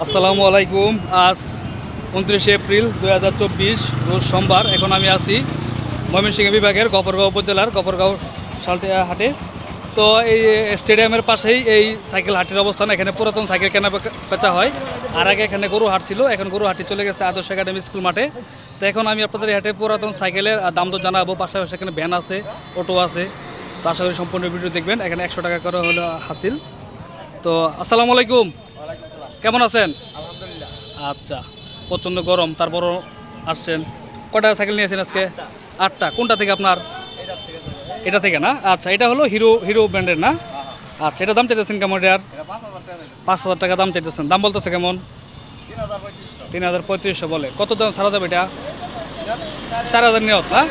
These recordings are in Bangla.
আসসালামু আলাইকুম। আজ উনত্রিশে এপ্রিল দু হাজার চব্বিশ, রোজ সোমবার। এখন আমি আছি ময়মনসিংহ বিভাগের গফরগাঁও উপজেলার গফরগাঁও সালটিয়া হাটে। তো এই স্টেডিয়ামের পাশেই এই সাইকেল হাটের অবস্থান। এখানে পুরাতন সাইকেল কেনা বেচা- হয়। আর আগে এখানে গরু হাট ছিল, এখন গরু হাটটি চলে গেছে আদর্শ একাডেমি স্কুল মাঠে। তো এখন আমি আপনাদের হাটে পুরাতন সাইকেলের দাম তো জানাব। পাশাপাশি এখানে ভ্যান আছে, অটো আছে। তো আশা করি সম্পূর্ণ ভিডিও দেখবেন। এখানে একশো টাকা করে হলো হাসিল। তো আসসালামু আলাইকুম। কেমন আছেন? আচ্ছা প্রচণ্ড গরম তারপরও আসছেন। কটা সাইকেল নিয়েছেন আজকে? আটটা। কোনটা থেকে আপনার? এটা থেকে না? আচ্ছা এটা হলো হিরো হিরো ব্র্যান্ডের না? আচ্ছা এটা দাম চাইতেছেন কেমন এটার? পাঁচ হাজার টাকা দাম চাইতেছেন। দাম বলতেছে কেমন? তিন হাজার পঁয়ত্রিশশো। বলে। কত দাম ছাড়া যাবে এটা? চার হাজার নিয়ত না?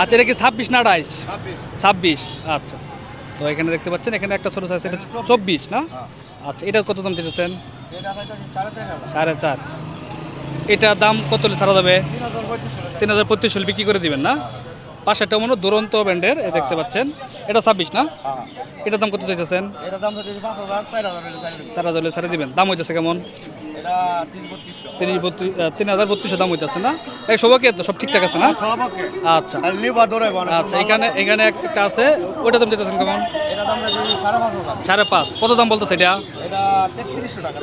আচ্ছা এটা কি ছাব্বিশ না আঠাইশ? ছাব্বিশ। আচ্ছা। তো এখানে দেখতে পাচ্ছেন এখানে একটা ছোটো সাইজ এটা চব্বিশ। না? আচ্ছা এটা কত দাম দিতেছেন সাড়ে চার এটা দাম কত হলে ছাড়া যাবে? তিন হাজার পঁয়ত্রিশ হলে। বিক্রি করে দিবেন না? পাশেরটা মনে হয় দুরন্ত ব্যান্ডের দেখতে পাচ্ছেন। এটা ছাব্বিশ না? এটার দাম কত চাইতেছেন? চার হাজার হলে ছাড়ে দিবেন। দাম হইতেছে কেমন? তিরিশ বত্রিশ তিন হাজার বত্রিশশো দাম হইতেছে না? এই সবাইকে সব ঠিকঠাক আছে না? আচ্ছা। আচ্ছা এখানে এখানে একটা আছে ওইটা দাম চাইতেছেন কেমন? সাড়ে পাঁচ। কত দাম বলতেছে এটা?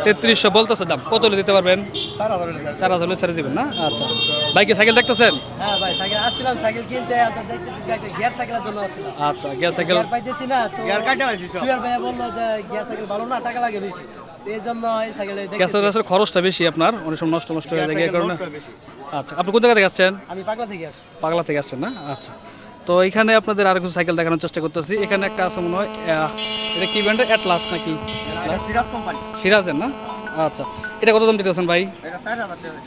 তেত্রিশশো বলতেছে দাম। কত হলে দিতে পারবেন? চার হাজার হলে ছেড়ে দিবেন না? আচ্ছা। বাইকে সাইকেল দেখতেছেন? হ্যাঁ ভাই সাইকেল আসছিলাম সাইকেল কিনতে দেখতেছি গিয়ার সাইকেলের জন্য আসছিলাম। আচ্ছা গ্যাস সাইকেল গিয়ার পাইতেছি না তো সুয়ার ভাইয়া বলল যে গিয়ার সাইকেল ভালো না টাকা লাগে বেশি। এই জন্য এই সাইকেল গ্যাসের গ্যাসের খরচটা বেশি আপনার অনেক সময় নষ্ট নষ্ট হয়ে যায় এই কারণে। আচ্ছা আপনি কোন জায়গা থেকে আসছেন? আমি পাগলা থেকে আসছি। পাগলা থেকে আসছেন না? আচ্ছা। তো এখানে আপনাদের আর কিছু সাইকেল দেখানোর চেষ্টা করতেছি। এখানে একটা আছে মনে হয় এটা কি ব্র্যান্ডের অ্যাটলাস নাকি? সিরাজের না? আচ্ছা। এটা কত দাম দিতেছেন ভাই?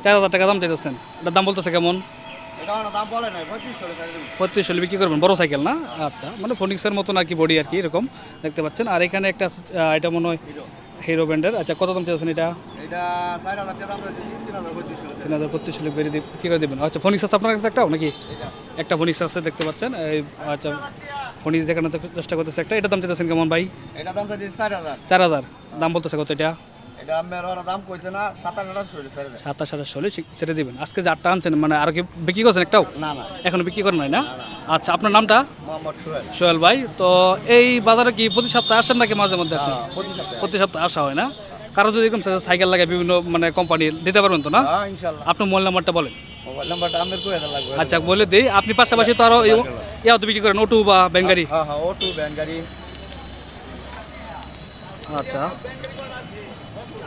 চার হাজার টাকা। দাম দিতেছেন। এটার দাম বলতেছে কেমন? পঁয়ত্রিশ বিক্রি করবেন। বড় সাইকেল না? আচ্ছা। মানে ফোনিক্সের মতন আর কি বডি আর কি এরকম। দেখতে পাচ্ছেন। আর এখানে একটা এটা মনে হয় হিরো ব্র্যান্ডের আচ্ছা কত দাম চাইছেন এটা? তিন হাজার পঁচিশ হলে। বেরিয়ে কী করে দেবেন। আচ্ছা ফোনিক্স আছে আপনার কাছে একটাও নাকি? একটা ফোনিক্স আছে দেখতে পাচ্ছেন। এই আচ্ছা ফোনিক্স দেখানোর চেষ্টা করতেছে একটা। এটা দাম চাইতেছেন কেমন ভাই? এটা দাম চার হাজার। চার হাজার। দাম বলতেছে কত এটা? দাম কইছে না সাতাশ আঠাশ ছেড়ে দিবেন। আজকে যে আটটা আনছেন মানে আর কি বিক্রি করছেন একটাও? না না। এখনও বিক্রি করেন নাই না? আচ্ছা আপনার নামটা? মোহাম্মদ সোহেল। সোহেল ভাই তো এই বাজারে কি প্রতি সপ্তাহে আসেন নাকি মাঝে মধ্যে আসেন? প্রতি সপ্তাহে। আসা হয় না? কারও যদি এরকম সাইকেল লাগে বিভিন্ন মানে কোম্পানি দিতে পারবেন তো না? হ্যাঁ আপনার মোবাইল নাম্বারটা বলেন। আচ্ছা বলে দিই আপনি পাশাপাশি তো আরও ইয়া তো বিক্রি করেন ওটু বা বেঙ্গারি হ্যাঁ হ্যাঁ আচ্ছা।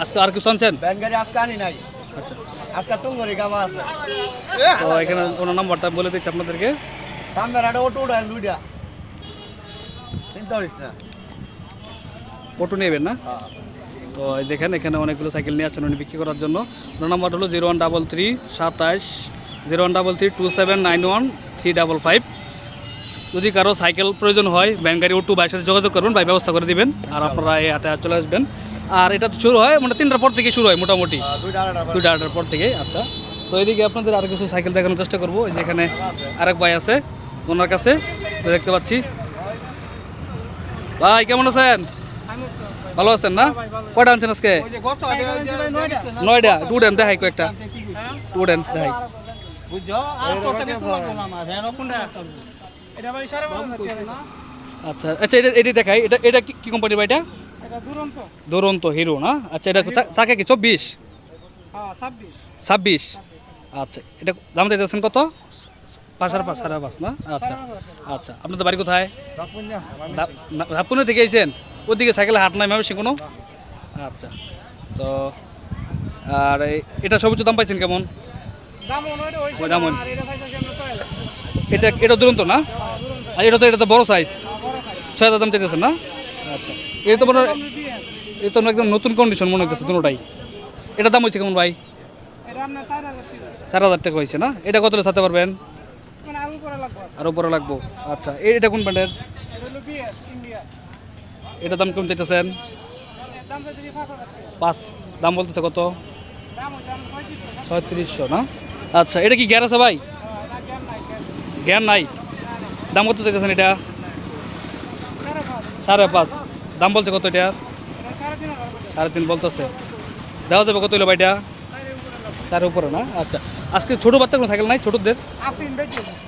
আজকে আর কিছু আনছেন? ব্যান গাড়ি আজকে আনি নাই। আচ্ছা। আজকে তুঙ্গরি গামা আছে। তো এখানে ওনার নাম্বারটা বলে দিচ্ছি আপনাদেরকে। সামনের একটা ও উঠায় দুইটা। চিন্তা করিস না। ওটু নেবেন না? হ্যাঁ। তো দেখেন এখানে অনেকগুলো সাইকেল নিয়ে আসছেন উনি বিক্রি করার জন্য। ওনার নাম্বার হলো জিরো ওয়ান ডাবল থ্রি সাতাশ zero one double three two seven nine one three double five. যদি কারও সাইকেল প্রয়োজন হয় ব্যান গাড়ি ওটু বাইয়ের সাথে যোগাযোগ করবেন বাই ব্যবস্থা করে দিবেন। আর আপনারা এই হাটে চলে আসবেন। আর এটা তো শুরু হয় মানে তিনটার পর থেকে শুরু হয় মোটামুটি। দুইটা পর। থেকে আচ্ছা। তো এদিকে আপনাদের আর কিছু সাইকেল দেখানোর চেষ্টা করব। এই যে এখানে আরেক ভাই আছে ওনার কাছে। দেখতে পাচ্ছি। ভাই কেমন আছেন? ভালো আছেন না? কয়টা আনছেন আজকে? নয়টা। টু ডেন দেখাই কয়েকটা। টু ডেন দেখাই। আচ্ছা আচ্ছা এটা এটি দেখাই। এটা এটা কি- কি কোম্পানি ভাই এটা? দুরন্ত। হিরো না? আচ্ছা এটা চা- চাকা কি চব্বিশ? ছাব্বিশ। আচ্ছা এটা দাম দিতেছেন কত? পাঁচ সাড়ে পাঁচ সাড়ে পাঁচ না? আচ্ছা আচ্ছা আপনাদের বাড়ি কোথায়? ধাপুনে থেকে আইছেন? ওদিকে সাইকেলে হাট নাই মামে কোনো? আচ্ছা তো আর এই- এটা সর্বোচ্চ দাম পাইছেন কেমন? দাম এটা এটা দুরন্ত না? আর এটা তো এটা তো বড় সাইজ ছয় হাজার দাম চাইতেছেন না? আচ্ছা এটা তো মনে এটা তো একদম নতুন কন্ডিশন মনে হইতেছে দুটোটাই এটা দাম হয়েছে কেমন ভাই? চার হাজার টাকা হয়েছে না? এটা কত সাথে পারবেন? আর উপরে লাগবো। আচ্ছা এ- এটা কোন ব্র্যান্ডের এটা দাম কেমন চাইতেছেন? পাঁচ। দাম বলতেছে কত? ছয়ত্রিশশো না? আচ্ছা এটা কি গ্যার আছে ভাই? জ্ঞান নাই। দাম কত চাইতেছেন এটা? সাড়ে পাঁচ। দাম বলছে কত এটা? সাড়ে তিন বলতেছে। দেওয়া যাবে কত হলো ভাইটা? চারের উপরে না? আচ্ছা। আজকে ছোট বাচ্চা কোনো সাইকেল নাই ছোটদের?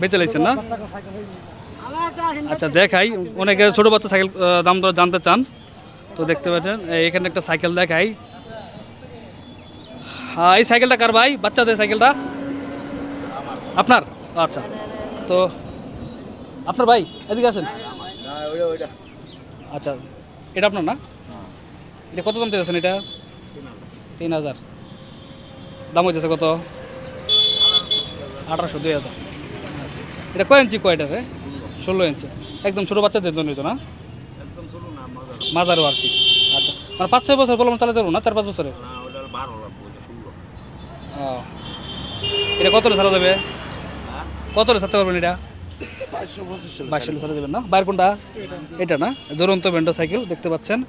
বেঁচে লাইছেন না? আচ্ছা দেখাই। অনেকে ছোট বাচ্চা সাইকেল দাম দর জানতে চান। তো দেখতে পাচ্ছেন এখানে একটা সাইকেল দেখাই। হ্যাঁ এই সাইকেলটা কার ভাই? বাচ্চাদের সাইকেলটা? আপনার? আচ্ছা। তো আপনার ভাই এদিকে আসেন। না ওইটা ওইটা। আচ্ছা। এটা আপনার না? এটা কত দাম চাইছেন এটা? তিন হাজার। দাম হইতেছে কত? আঠারোশো দুই হাজার। আচ্ছা। এটা কয় ইঞ্চি কয়টা রে? ষোলো ইঞ্চি। একদম ছোটো বাচ্চাদের জন্য না? মাজারও আর কি। আচ্ছা। মানে পাঁচ ছয় বছর বললাম চালাতে পারব না? চার পাঁচ বছরে? এটা কত ছাড়া যাবে? হ্যাঁ? কত ছাড়তে পারবেন এটা? পাঁচশো পঁচিশশো বাইশ সালে ছাড়া দেবেন না? বাইর কোনটা? এটা না? দুরন্ত ভেন্ডো সাইকেল দেখতে পাচ্ছেন।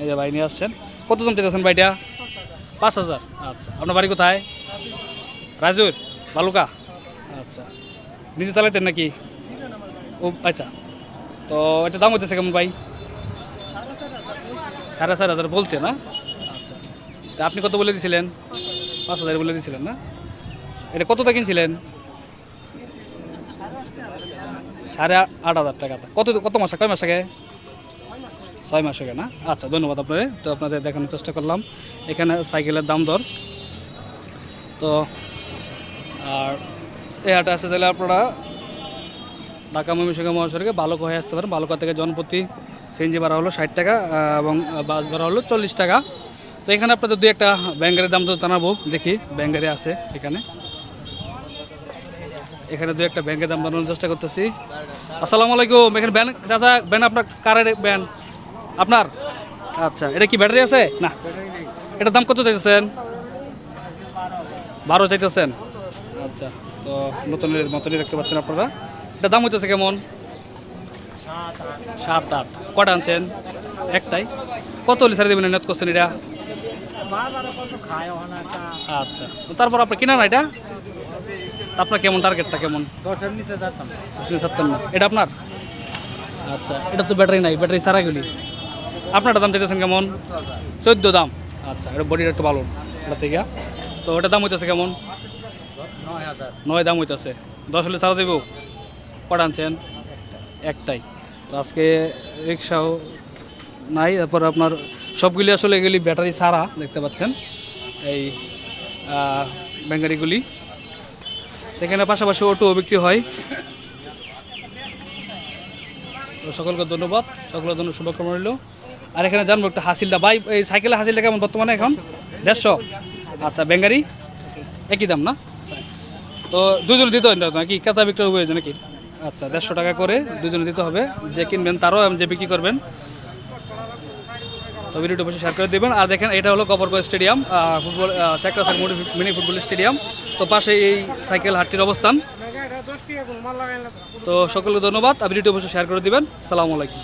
এই যে ভাই নিয়ে আসছেন। কত দাম চেয়েছেন ভাইটা? পাঁচ হাজার। আচ্ছা আপনার বাড়ি কোথায়? রাজুর? বালুকা? আচ্ছা। নিজে চালাইতেন নাকি? ও আচ্ছা। তো এটা দাম হচ্ছে কেমন ভাই? সাড়ে চার হাজার বলছে না? আচ্ছা। তা আপনি কত বলে দিয়েছিলেন পাঁচ হাজার বলে দিয়েছিলেন না? আচ্ছা, এটা কতটা কিনছিলেন? সাড়ে আট হাজার টাকা। কত কত মাস, কয় মাস? ছয় মাস আগে না? আচ্ছা ধন্যবাদ আপনাদের তো আপনাদের দেখানোর চেষ্টা করলাম। এখানে সাইকেলের দাম দর। তো, আর এই হাটে আসতে চাইলে আপনারা ঢাকা ময়মনসিংহ মহাসড়কে বালুকা হয়ে আসতে পারেন। বালুকা থেকে জনপ্রতি সিএনজি ভাড়া হলো ষাট টাকা এবং বাস ভাড়া হলো চল্লিশ টাকা। তো এখানে আপনাদের দুই একটা ব্যাঙ্গারের দাম তো জানাব। দেখি ব্যাঙ্গারে আছে এখানে। এখানে দু একটা ব্যাংকের দাম বানানোর চেষ্টা করতেছি। আসসালামু আলাইকুম এখানে ব্যান চাচা ব্যান আপনার কারের ব্যান? আপনার? আচ্ছা এটা কি ব্যাটারি আছে? না। এটার দাম কত চাইতেছেন? বারো চাইতেছেন। আচ্ছা তো নতুনের মতনই দেখতে পাচ্ছেন আপনারা। এটা দাম হইতেছে কেমন? সাত আট। কটা আনছেন? একটাই। কত হলে ছাড়ে দেবেন নেট করছেন এটা? আচ্ছা তারপর আপনার কিনা না এটা? আপনার কেমন টার্গেটটা কেমন? দশের নিচে এটা আপনার? আচ্ছা এটা তো ব্যাটারি নাই ব্যাটারি সারাগুলি আপনারটা দাম চাইতেছেন কেমন? চোদ্দ দাম। আচ্ছা এটা বডিটা একটু ভালো এটা থেকে। তো ওটা দাম হইতেছে কেমন? নয় দাম হইতেছে। দশ হলে সারা দেবো কটা আনছেন? একটাই। তো আজকে রিক্সাও নাই তারপর আপনার সবগুলি আসলে এগুলি ব্যাটারি ছাড়া দেখতে পাচ্ছেন। এই ব্যাঙ্গারিগুলি। এখানে পাশাপাশি অটো বিক্রি হয়। সকলকে ধন্যবাদ, সকলের জন্য শুভকামনা রইল। আর এখানে জানব একটা হাসিলটা। বাই এই সাইকেলের হাসিলটা কেমন বর্তমানে এখন? দেড়শো? আচ্ছা বেঙ্গারি? একই দাম না? তো দুজনে দিতে হয় নাকি? কাঁচা বিক্রি হয়েছে নাকি? আচ্ছা দেড়শো টাকা করে দুজনে দিতে হবে। যে কিনবেন তারও যে বিক্রি করবেন। তো ভিডিওটি অবশ্যই শেয়ার করে দেবেন। আর দেখেন, এটা হলো Kaparganj stadium football Sheikh Russel mini football stadium. তো পাশে এই সাইকেল হাটটির অবস্থান। তো সকলকে ধন্যবাদ। আর ভিডিওটি অবশ্যই শেয়ার করে দেবেন। সালামু আলাইকুম।